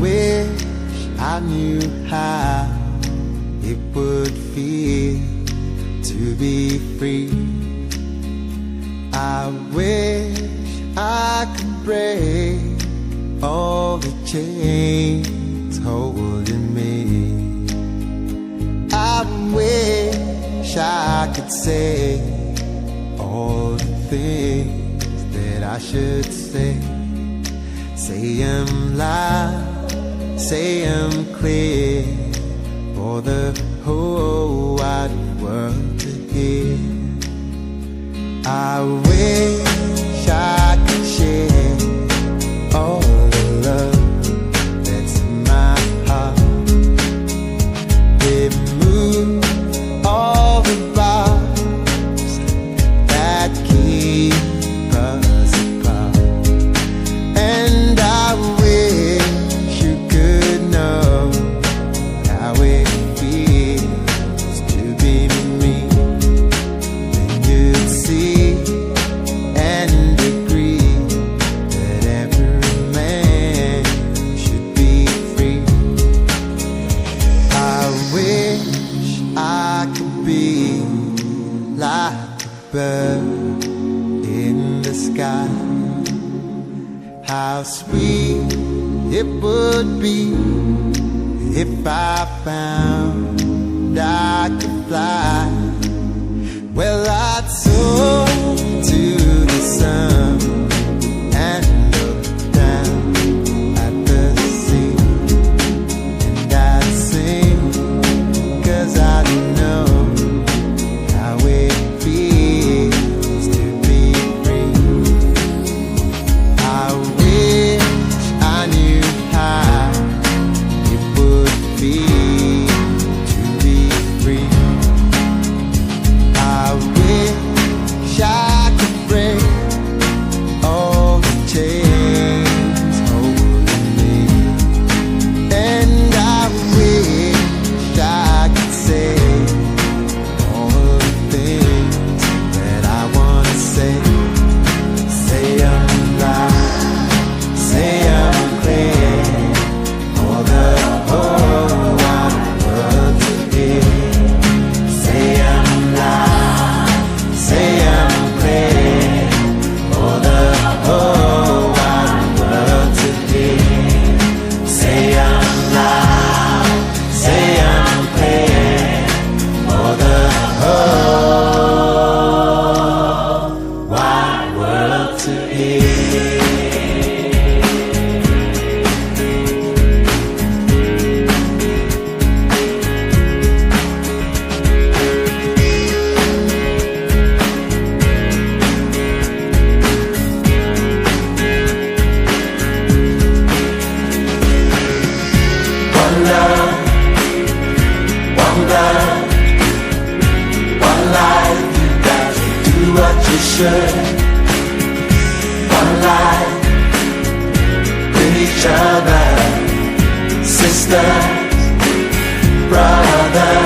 wish I knew how it would feel to be free. I wish I could break all the chains holding me. I wish I could say all the things that I should say. Say 'em loud, say 'em clear for the whole wide world to hear. I wish bird in the sky. How sweet it would be if I found I could fly. Well, I'd soar to to love, one life. You got to do what you should. Life with each other, sisters, brothers.